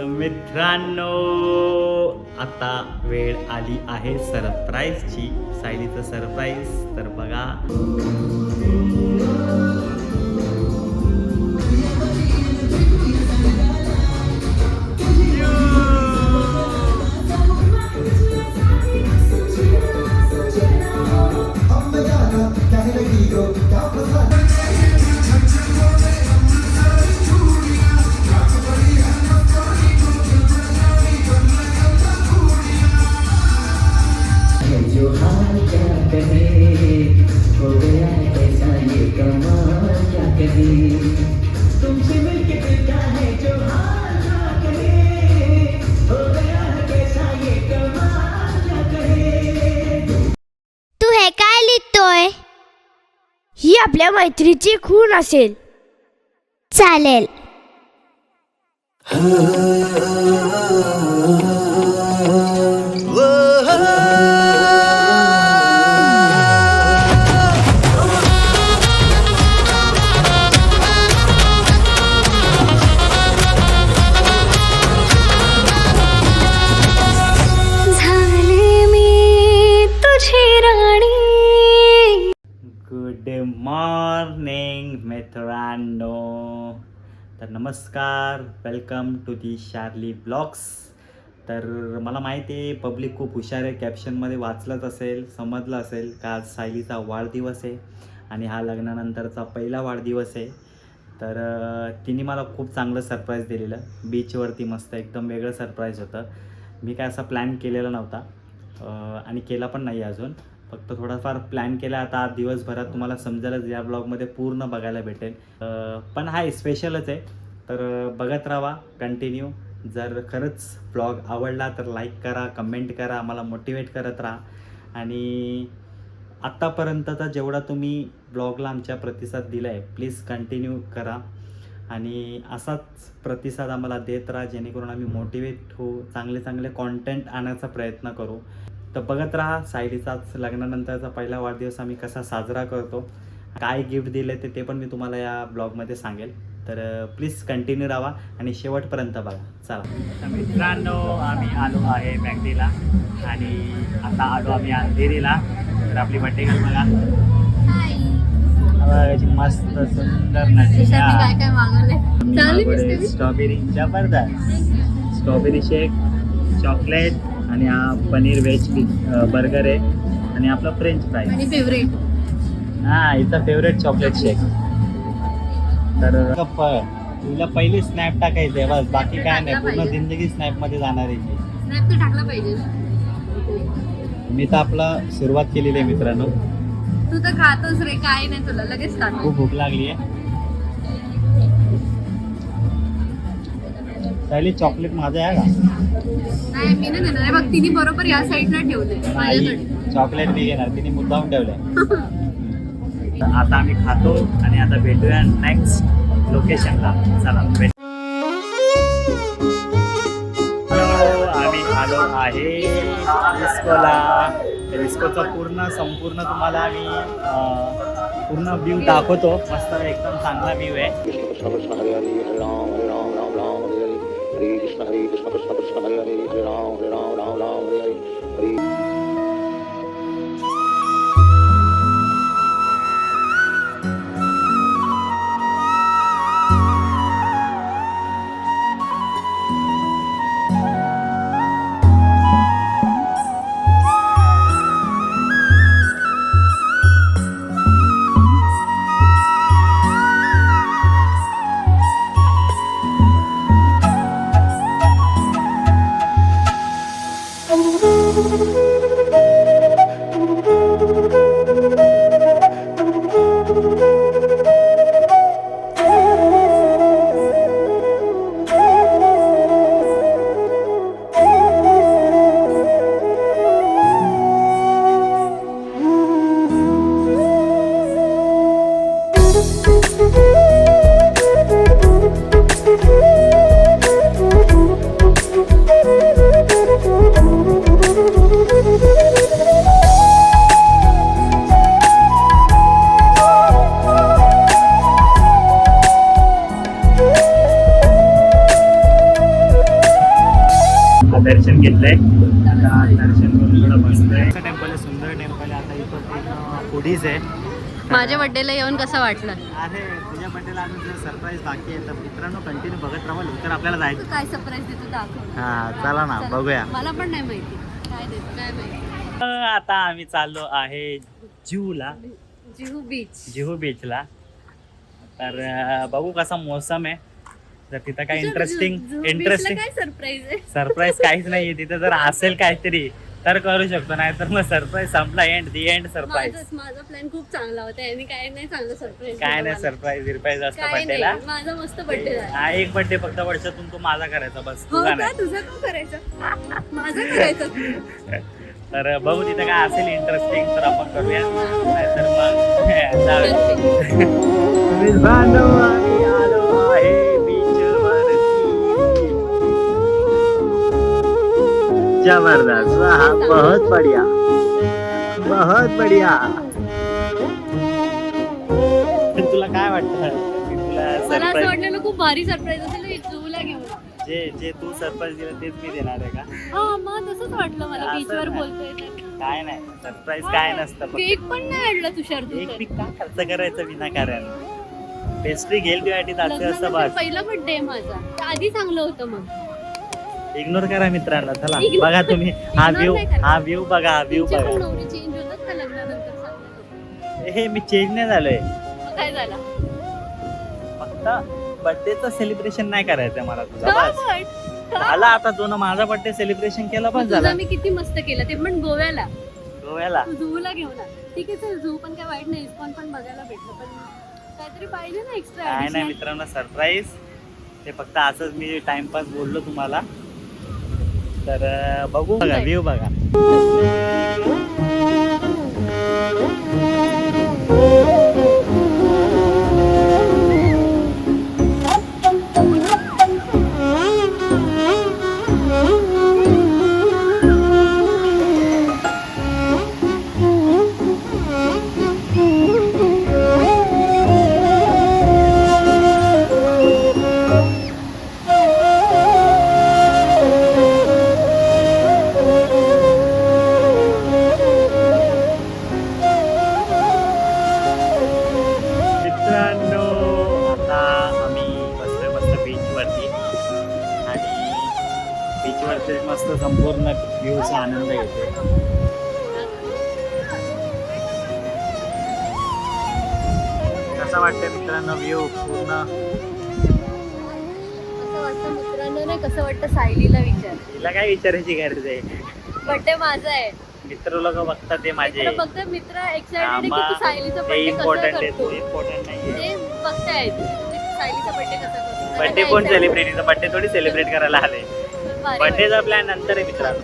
तर मित्रांनो आता वेळ आली आहे सरप्राईजची. सायलीचं सरप्राईज तर बघा. आपल्या मैत्रीची खून असेल. चालेल. नमस्कार welcome to the Sharli blogs तर मला माहिती आहे पब्लिक खूप हुशार आहे. कॅप्शनमध्ये वाचलंच असेल समजलं असेल का आज सायलीचा वाढदिवस आहे आणि हा लग्नानंतरचा पहिला वाढदिवस आहे. तर तिने मला खूप चांगलं सरप्राईज दिलेलं. बीचवरती मस्त एकदम वेगळं सरप्राईज होतं. मी काय असा प्लॅन केलेला नव्हता आणि केला पण नाही अजून. फक्त थोडाफार प्लॅन केला. आता आज दिवसभरात तुम्हाला समजायलाच या ब्लॉगमध्ये पूर्ण बघायला भेटेल. पण हा स्पेशलच आहे. तर बघत राहा कंटिन्यू जर खरंच ब्लॉग आवडला तर लाईक करा कमेंट करा आम्हाला मोटिवेट करत राहा. आणि आत्तापर्यंतचा जेवढा तुम्ही ब्लॉगला आमच्या प्रतिसाद दिला आहे प्लीज कंटिन्यू करा. आणि असाच प्रतिसाद आम्हाला देत राहा जेणेकरून आम्ही मोटिवेट होऊ चांगले चांगले कॉन्टेंट आणायचा प्रयत्न करू. तर बघत राहा सायलीचाच लग्नानंतरचा पहिला वाढदिवस आम्ही कसा साजरा करतो. काय गिफ्ट दिले ते ते पण मी तुम्हाला या ब्लॉगमध्ये सांगेल. तर प्लीज कंटिन्यू राहा आणि शेवटपर्यंत बघा. चला. मित्रांनो आम्ही आलो आहे मॅगडीला आणि आता आलो आम्ही अंधेरीला. तर आपली बड्डे गर्ल बघा? मस्त सुंदर नटलेल्या स्ट्रॉबेरी जबरदस्त स्ट्रॉबेरी शेक चॉकलेट आणि हा पनीर व्हेज बर्गर आहे. आणि आपला फ्रेंच फ्राय आणि फेवरेट हा हिचा फेवरेट चॉकलेट शेक तर तुला पहिली स्नॅप टाकायचं आहे बस. बाकी काय नाही. पूर्ण जिंदगी स्नॅपमध्ये जाणार आहे ती. स्नॅप तर टाकला पाहिजे. मी तर आपला सुरुवात केलेली आहे मित्रांनो. तू तर खातोस रे काय नाही तुला. लगेच खातो. खूप भूक लागली आहे. पहिली चॉकलेट माझं आहे का? नाही मी नाही देणार. बघ तिने बरोबर या साईडला ठेवले माझ्याकडे नाही चॉकलेट मी घेणार. तिने मुद्दाम ठेवलंय. तर आता आम्ही खातो आणि आता भेटूया नेक्स्ट लोकेशनला चला भेट आम्ही आलो आहे रिस्कोला डिस्कोचा पूर्ण संपूर्ण तुम्हाला आम्ही पूर्ण व्ह्यू दाखवतो. मस्त एकदम चांगला व्ह्यू आहे. घेतलंय आता दर्शन करून थोडं बसतोय टेम्पल आहे. सुंदर टेम्पल आहे आता इथं फुडीज आहे माझ्या बर्थडेला येऊन कसं वाटलं? अरे तुझ्या बड्डेला अजून जर सरप्राईज बाकी आहे तर मित्रांनो कंटिन्यू बघत राहा लवकर आपल्याला जायचं. काय सरप्राईज देतो दाखव. हा चला ना. बघूया. मला पण नाही माहिती. काय देतो काय माहिती. आता आम्ही चाललो आहे जूला जुहू बीच जुहू बीचला तर बघू कसा मोसम आहे. जर तिथं काय इंटरेस्टिंग इंटरेस्टिंग काय सरप्राईज आहे? सरप्राईज काहीच नाहीये. तिथं जर असेल काहीतरी तर करू शकतो. नाही तर मग सरप्राईज संपला. एंड दी एंड सरप्राईज माझा माझा प्लॅन खूप चांगला होता. यांनी काय नाही चांगलं सरप्राईज काय नाही सरप्राईज विरप्राईज असतं काय बड्डेला नाही. माझा मस्त बर्थडे झाला. हा एक बड्डे फक्त वर्षातून तू माझा करायचा बस. हो तुझा का? नाही तुझं का करायचं? माझं करायचं तर बघू तिथं काय असेल इंटरेस्टिंग तर आपण करूया. नाहीतर मग जाऊया. आम्ही आलो आहे. जबरदस्त. वाह बहुत बढ़िया. बहुत बढ़िया. तुला काय वाटतं? मी तुला मला असं सरप्राईज वाटलेलं खूप भारी सरप्राईज असेल जुहूला घेऊन. जे जे तू सरप्राईज दिलं तेच मी देणार आहे का? हा मग तसंच वाटलं मला असं बीचवर नाही. बोलतोय. काय नाही सरप्राईज काय नसतं फक्त. केक पण नाही आणला तुषार तू एक तर. पीक का खर्च करायचं विनाकारण? पेस्ट्री घेईल तुझ्यासाठी असं असं लग्नानंतर बस. पहिला बर्थडे आहे माझा. आधी चांगलं होतं मग. इग्नोर करा मित्रांनो चला. Ignore- बघा तुम्ही. हा Ignore व्ह्यू नाही करायचं. हा व्ह्यू बघा हा व्ह्यू तुमचे पण बघा. नवरे चेंज होतात का लग्नानंतर चांगलं हे मी चेंज नाही झालोय. मग काय झालं? फक्त बर्थडेचं सेलिब्रेशन नाही करायचंय मला तुझा का बस? का? झाला आता तू ना माझा बर्थडे सेलिब्रेशन केलं पण तुझा झाला. मी किती मस्त केलं ते पण गोव्याला. गोव्याला. तू झूला घेऊन आ. ठीक आहे चल झू पण काय वाईट नाही इस्कॉन पण बघायला भेटलं पण काहीतरी पाहिजे ना एक्स्ट्रा काय नाही मित्रांनो सरप्राईज ते फक्त असंच मी टाइमपास बोललो तुम्हाला. तर बघू बघा. व्ह्यू बघा मस्त संपूर्ण व्ह्यूचा आनंद घेतोय कसं वाटतंय मित्रांनो व्ह्यू पूर्ण? असं वाटतं मित्रांनो? नाही कसं वाटतं सायलीला विचार? तिला काय विचारायची गरज आहे? बर्थडे माझा आहे. मित्र लोक बघतात ते माझे. तर फक्त मित्र एक्साइटेड आहे की तू सायलीचा ते बर्थडे कसं इम्पॉर्टंट आहे करतो? तू इम्पॉर्टंट नाहीये. ते बघतायत. तुम्ही सायलीचा बर्थडे कसा करतो? बर्थडे कोण excited? सेलिब्रेट बर्थडे थोडी सेलिब्रेट करायला आले बर्थडेचा प्लॅन नंतर आहे मित्रांनो.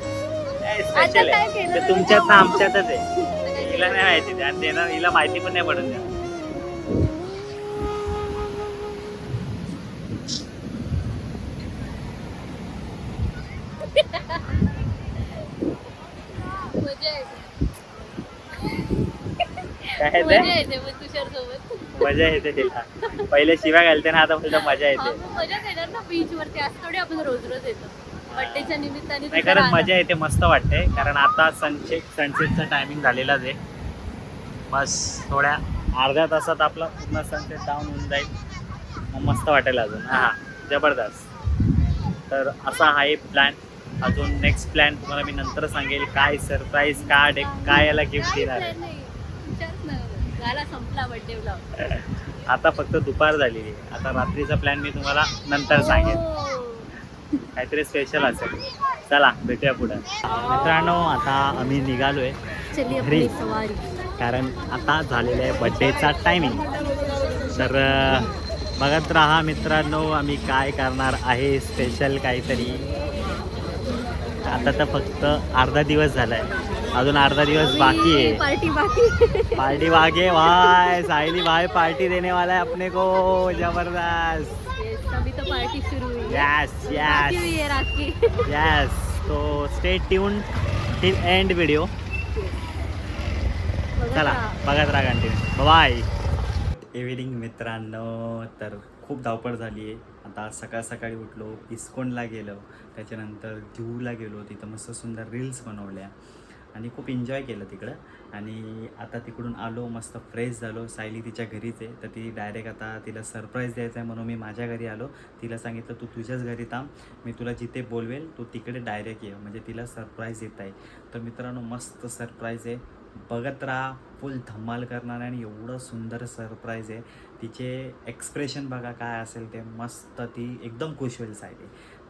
स्पेशल आहे. ते तुमच्यात ना. आमच्यातच आहे. हिला नाही माहिती. आणि देणार हिला माहिती पण नाही पडून द्या मजा येते? काय मजा तिला. पहिले शिव्या घालते ना आता मजा येते. मजा येणार ना बीच वरती. असं थोडी आपण रोज रोज येतो. निमित्ताने नाही खरंच आला. मजा येते मस्त वाटते कारण आता सनसेट सनसेटचा टायमिंग झालेलाच आहे. बस थोड्या अर्ध्या तासात आपला पूर्ण सनसेट डाऊन होऊन जाईल. मग मस्त वाटेल अजून. हा जबरदस्त. तर असा आहे प्लॅन अजून नेक्स्ट प्लॅन तुम्हाला मी नंतर सांगेल. काय सरप्राईज काय डे काय याला गिफ्ट काय देणार आहे. plan नाही. विचारच नाही झाला संपला बर्थडे ब्लॉग आता फक्त दुपार झालेली आहे. आता रात्रीचा प्लॅन मी तुम्हाला नंतर सांगेन. काहीतरी स्पेशल असेल. चला भेटूया पुढे. मित्रांनो आता आम्ही निघालोय घरी. कारण आता झालेला आहे बड्डेचा टायमिंग तर बघत राहा मित्रांनो आम्ही काय करणार आहे स्पेशल काहीतरी. आता तर फक्त अर्धा दिवस झालाय. अजून अर्धा दिवस बाकी आहे. पार्टी बाकी. पार्टी बाकी भाई साहिली भाई पार्टी देने वाला है अपने को. जबरदस्त. Yes, अभी तो पार्टी शुरू हुई है यस यस यस तो stay tune till end video चला. बघत राहा कंटिन्यू बाय इव्हिनिंग मित्रांनो तर खूप धावपळ झाली आहे. आता सकाळ सकाळी उठलो इस्कॉनला गेलो. त्याच्यानंतर जुहूला गेलो तिथं मस्त सुंदर रील्स बनवल्या. आणि खूप एन्जॉय केलं तिकडं. आणि आता तिकडून आलो मस्त फ्रेश झालो. सायली तिच्या घरीच आहे तर ती डायरेक्ट आता तिला सरप्राईज द्यायचं आहे म्हणून मी माझ्या घरी आलो. तिला सांगितलं तू तुझ्याच घरी थांब मी तुला जिथे बोलवेल तू तिकडे डायरेक्ट ये. म्हणजे तिला सरप्राईज येत आहे. तर मित्रांनो मस्त सरप्राईज आहे. बघत राहा फुल धमाल करणार आहे आणि एवढं सुंदर सरप्राईज आहे. तिचे एक्सप्रेशन बघा काय असेल ते. मस्त ती एकदम खुश होईल सायली.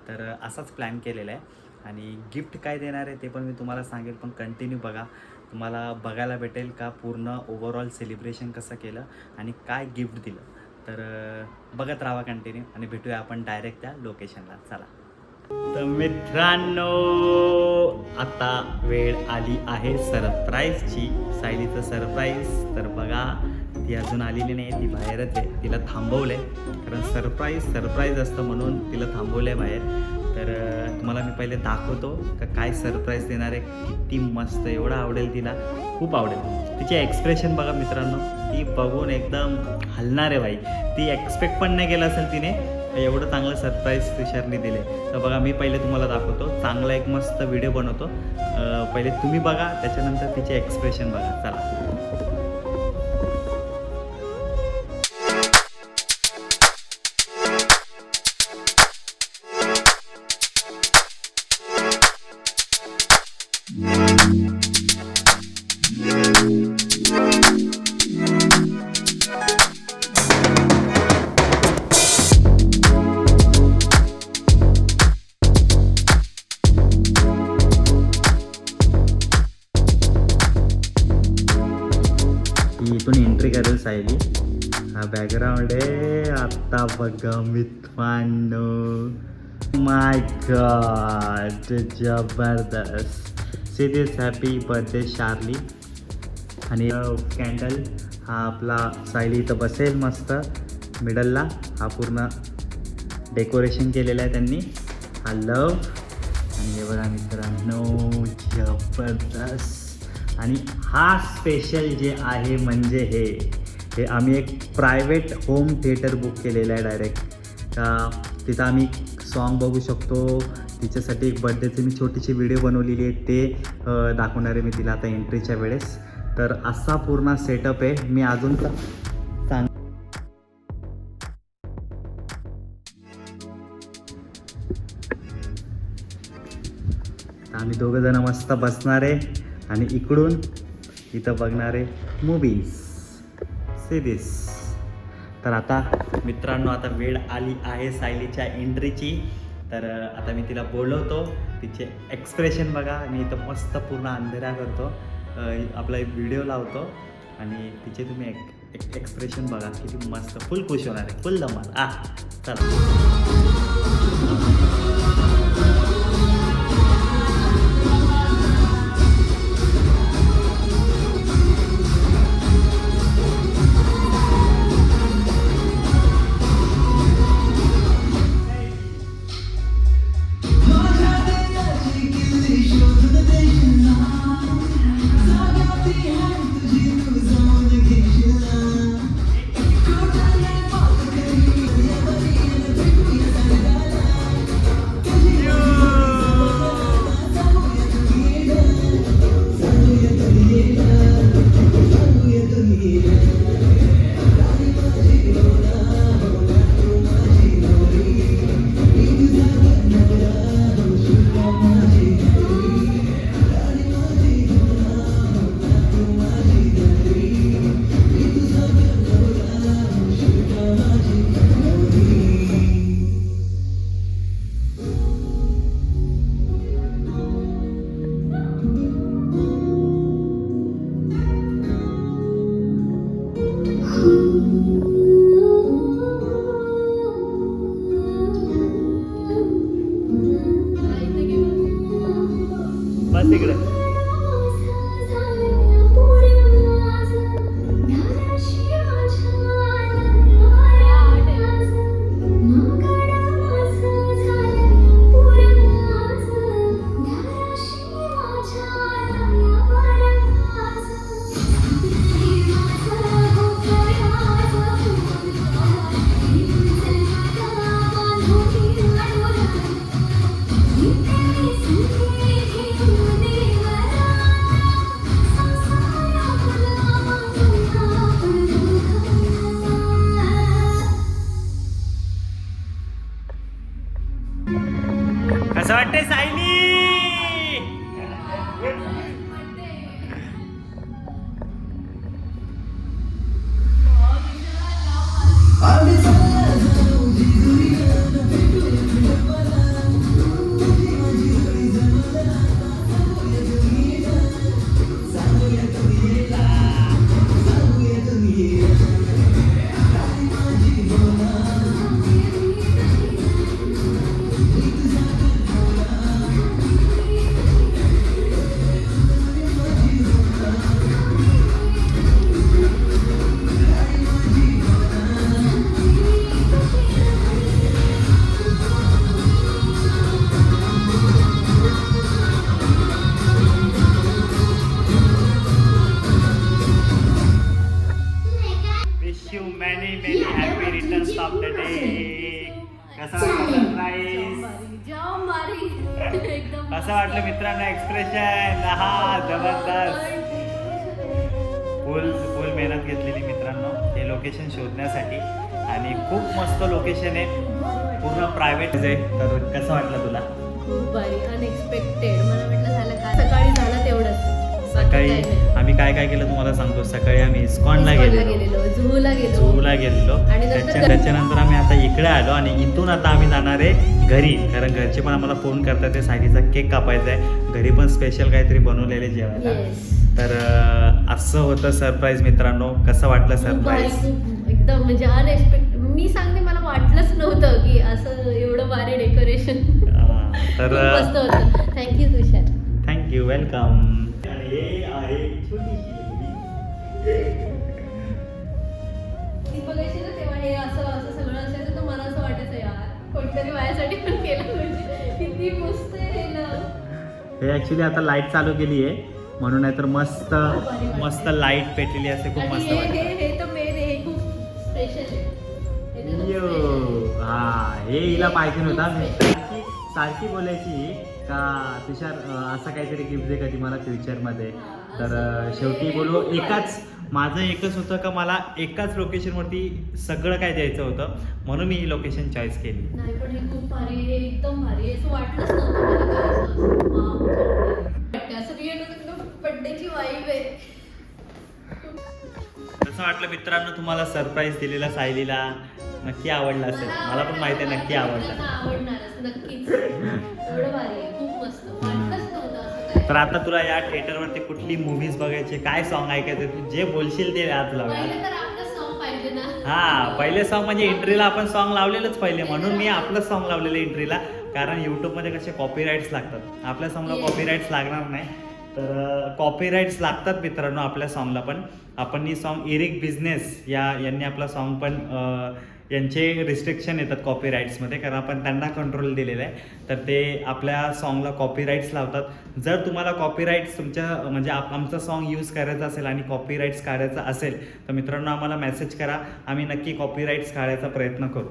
तर असाच प्लॅन केलेला आहे. आणि गिफ्ट काय देणार आहे ते पण मी तुम्हाला सांगेल पण कंटिन्यू बघा. तुम्हाला बघायला भेटेल का पूर्ण ओव्हरऑल सेलिब्रेशन कसं केलं आणि काय गिफ्ट दिलं. तर बघत राहा कंटिन्यू आणि भेटूया आपण डायरेक्ट त्या लोकेशनला चला. तर मित्रांनो आता वेळ आली आहे सरप्राईजची सायलीचं सरप्राईज तर बघा ती अजून आलेली नाही ती बाहेरच आहे. तिला थांबवलं आहे कारण सरप्राईज सरप्राईज असतं म्हणून तिला थांबवलं आहे बाहेर. तर तुम्हाला मी पहिले दाखवतो का काय सरप्राईज देणार आहे. किती मस्त एवढं आवडेल तिला. खूप आवडेल. तिचे एक्सप्रेशन बघा मित्रांनो. ती बघून एकदम हलणार आहे बाई. ती एक्सपेक्ट पण नाही केलं असेल तिने. एवढं चांगलं सरप्राईज तुषारने दिले. तर बघा मी पहिले तुम्हाला दाखवतो. चांगला एक मस्त व्हिडिओ बनवतो. पहिले तुम्ही बघा. त्याच्यानंतर तिचे एक्सप्रेशन बघा. चला. बॅकग्राऊंड आहे आता बघा मित्रांनो. माय गॉड जबरदस्त. See this happy birthday Sharli आणि uh, कॅन्डल हा आपला सायली इथं बसेल मस्त. मिडलला हा पूर्ण डेकोरेशन केलेलं आहे त्यांनी. हा लव आणि हे बघा मित्रांनो जबरदस्त. आणि हा स्पेशल जे आहे म्हणजे हे. हे आम्ही एक प्रायव्हेट होम थिएटर बुक केलेलं आहे डायरेक्ट तिथं आम्ही सॉन्ग बघू शकतो. तिच्यासाठी एक बड्डेची मी छोटीशी व्हिडिओ बनवलेली आहे. ते दाखवणार आहे मी तिला आता एंट्रीच्या वेळेस. तर असा पूर्ण सेटअप आहे. मी अजून सांग आम्ही दोघं जण मस्त बसणार आहे आणि इकडून इथं बघणारे मूवीज सिरीज तर आता मित्रांनो आता वेळ आली आहे सायलीच्या एंट्रीची तर आता मी तिला बोलवतो. तिचे एक्सप्रेशन बघा. मी इथं मस्त पूर्ण अंधेरा करतो. आपला एक व्हिडिओ लावतो. आणि तिचे तुम्ही एक एक एक्सप्रेशन बघा. किती मस्त. फुल खुश होणार आहे. फुल धमाल. आ चला. Many many happy returns of the day कसं वाटलं सरप्राईज कसं वाटलं मित्रांनो एक्सप्रेशन हा जबरदस्त. फुल फुल मेहनत घेतलेली मित्रांनो. हे लोकेशन शोधण्यासाठी. आणि खूप मस्त लोकेशन आहे. पूर्ण प्रायव्हेट आहे तर कसं वाटलं तुला? खूप भारी. अनएक्सपेक्टेड सकाळी आम्ही काय काय केलं तुम्हाला सांगतो. सकाळी आम्ही इस्कॉनला गेलेलो. झूला गेलो झूला गेलेलो. त्याच्या त्याच्यानंतर आम्ही आता इकडे आलो आणि इथून आता आम्ही जाणार आहे घरी. कारण घरचे पण आम्हाला फोन करतात ते सायलीचा केक कापायचा आहे. घरी पण स्पेशल काहीतरी बनवलेले जेवायला. तर असं होतं सरप्राईज मित्रांनो. कसं वाटलं सरप्राईज एकदम म्हणजे अनएक्सपेक्टेड मी सांगते मला वाटलंच नव्हतं की असं एवढं भारी डेकोरेशन तर थँक्यू तुषार. थँक्यू वेलकम ती बघायची ना तेव्हा हे असं असं सगळं असायचं तर मला असं वाटायचं यार कोणतरी माझ्यासाठी पण केलं म्हणजे किती मस्त आहे ना. हे ॲक्च्युली आता लाइट चालू केली आहे. म्हणून नाही तर मस्त मस्त लाइट पेटलेली असते खूप मस्त हे हे हे तर मेन हे खूप स्पेशल आहे. हे. हा हे हिला पाहिजे नव्हता. सारखी बोलायची का तुषार असं काहीतरी गिफ्ट दे कधी मला फ्युचरमध्ये तर शेवटी बोलू एकाच माझं एकच होतं का मला एकाच लोकेशनवरती सगळं काय द्यायचं होतं म्हणून मी ही लोकेशन चॉईस केली. नाही पण हे खूप भारी आहे एकदम भारी आहे. असं वाटलंच नव्हतं मला काय असं रिअल बड्डेची वाईब आहे. कसं वाटलं मित्रांनो तुम्हाला सरप्राईज दिलेला सायलीला. नक्की आवडला असेल. मला पण माहिती आहे नक्की आवडला. आवडणारच नक्कीच. एवढं भारी आहे खूप मस्त. तर आता तुला या थिएटरवरती कुठली मूवीज बघायची काय सॉन्ग ऐकायचे तू जे बोलशील ते आज ना. हा पहिले सॉन्ग म्हणजे एंट्रीला आपण सॉन्ग लावलेलंच पहिले म्हणून मी आपलं सॉन्ग लावलेलं एंट्रीला कारण यूट्यूबमध्ये कसे कॉपीराईट्स लागतात. आपल्या सॉन्गला Yes. कॉपीराईट्स लागणार नाही. तर कॉपीराईट्स लागतात मित्रांनो आपल्या सॉन्गला पण. आपण ही सॉन्ग इरिक बिझनेस या यांनी आपला सॉन्ग पण यांचे रिस्ट्रिक्शन येतात कॉपीराईट्समध्ये कारण आपण त्यांना कंट्रोल दिलेलं आहे. तर ते आपल्या सॉन्गला कॉपीराईट्स लावतात. जर तुम्हाला कॉपीराईट्स तुमच्या म्हणजे आप आमचं सॉन्ग यूज करायचं असेल आणि कॉपीराईट्स काढायचा असेल तर मित्रांनो आम्हाला मेसेज करा. आम्ही नक्की कॉपीराईट्स काढायचा प्रयत्न करू.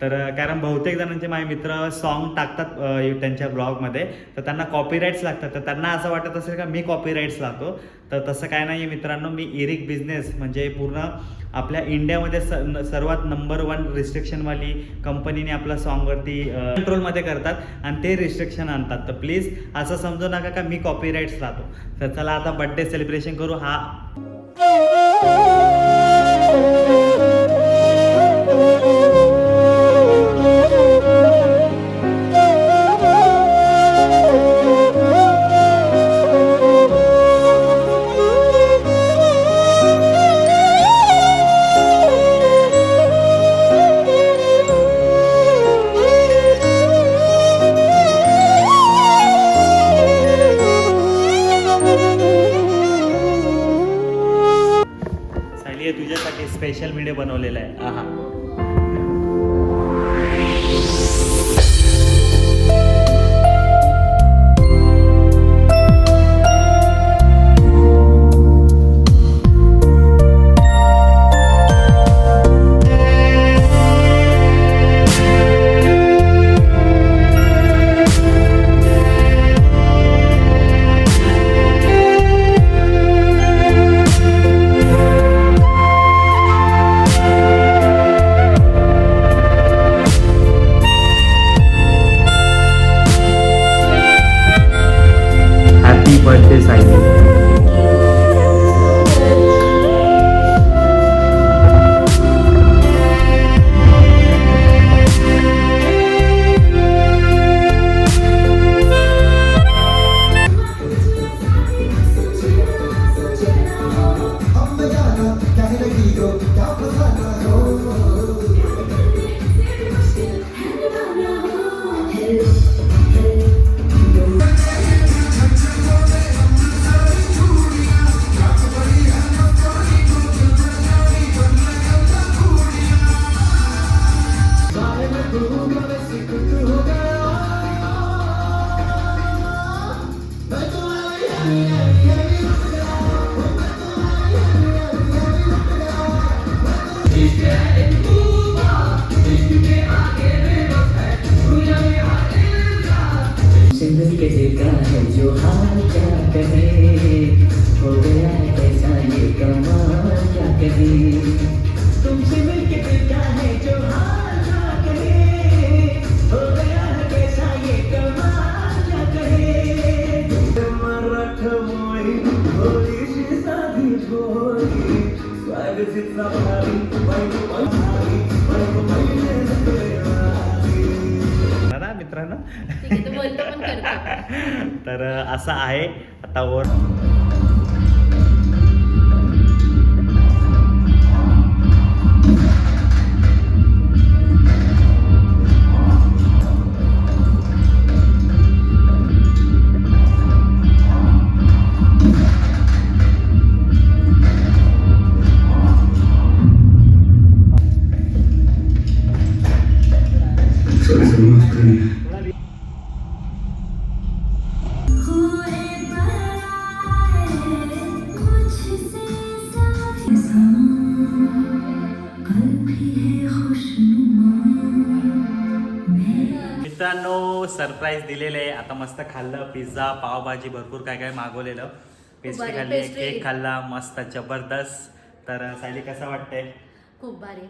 तर कारण बहुतेक जणांचे माझे मित्र सॉन्ग टाकतात यु- त्यांच्या ब्लॉगमध्ये तर त्यांना कॉपीराईट्स लागतात. तर त्यांना असं वाटत असेल का मी कॉपीराईट्स लावतो? तर तसं काय नाही आहे मित्रांनो मी इरिक बिझनेस म्हणजे पूर्ण आपल्या इंडियामध्ये स सर्वात नंबर वन रिस्ट्रिक्शनवाली कंपनीने आपल्या सॉन्गवरती कंट्रोलमध्ये करतात आणि ते रिस्ट्रिक्शन आणतात. तर प्लीज असं समजू नका का मी कॉपीराईट्स राहतो. तर चला आता बड्डे सेलिब्रेशन करू. हा. ना मित्रांनो. तर असं आहे आता वर. मित्रांनो सरप्राईज दिलेलं आहे. आता मस्त खाल्लं पिझ्झा पावभाजी भरपूर काय काय मागवलेलं. पेस्ट्री खाल्ली. केक खाल्ला मस्त जबरदस्त. तर सायली कसं वाटतंय? खूप भारी.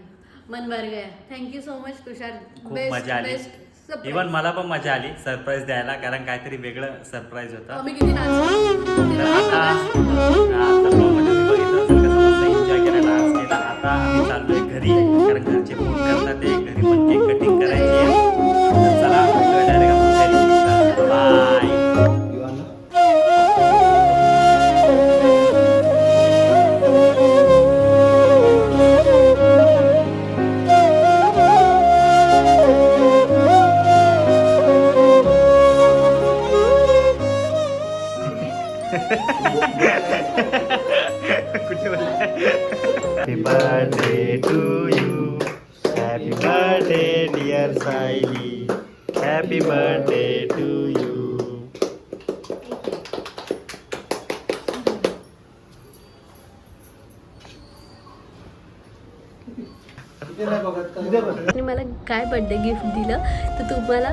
मन भर गया thank you so much Tushar. खूप Best- मजा आली. best. इवन मला पण मजा आली सरप्राईज द्यायला कारण काहीतरी वेगळं सरप्राईज होतं. आम्ही किती नाचलो. तर आता आता vlogमध्ये तुम्ही बघितलं असेल कसं मस्त एन्जॉय केला डान्स केला. आता आम्ही चाललोय घरी कारण घरचे फोन करतात ते घरी पण केक कटिंग करायची आहे.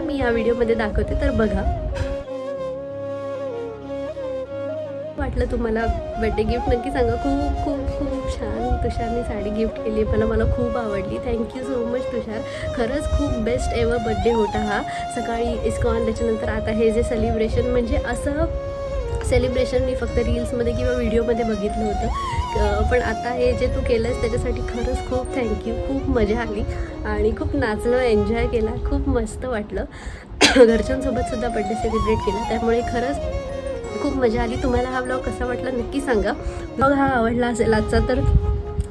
मी या व्हिडिओमध्ये दाखवते तर बघा. वाटलं तुम्हाला बर्थडे गिफ्ट नक्की सांगा. खूप खूप खूप छान तुषारने साडी गिफ्ट केली मला मला खूप आवडली. Thank you so much Tushar. खरंच खूप बेस्ट एव्हर बड्डे होता हा. सकाळी इस्कॉन त्याच्यानंतर आता हे जे सेलिब्रेशन म्हणजे असं सेलिब्रेशन मी फक्त रील्समध्ये किंवा व्हिडिओमध्ये बघितलं होतं. पण आता हे जे तू केलंस त्याच्यासाठी खरंच खूप थँक्यू खूप मजा आली. आणि खूप नाचलं एन्जॉय केला. खूप मस्त वाटलं. घरच्यांसोबतसुद्धा बड्डे सेलिब्रेट केला. त्यामुळे खरंच खूप मजा आली. तुम्हाला हा ब्लॉग कसा वाटला नक्की सांगा. ब्लॉग हा आवडला असेल आजचा तर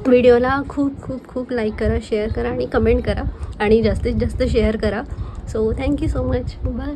व्हिडिओला खूप खूप खूप लाईक करा शेअर करा आणि कमेंट करा. आणि जास्तीत जास्त शेअर करा. So thank you so much bye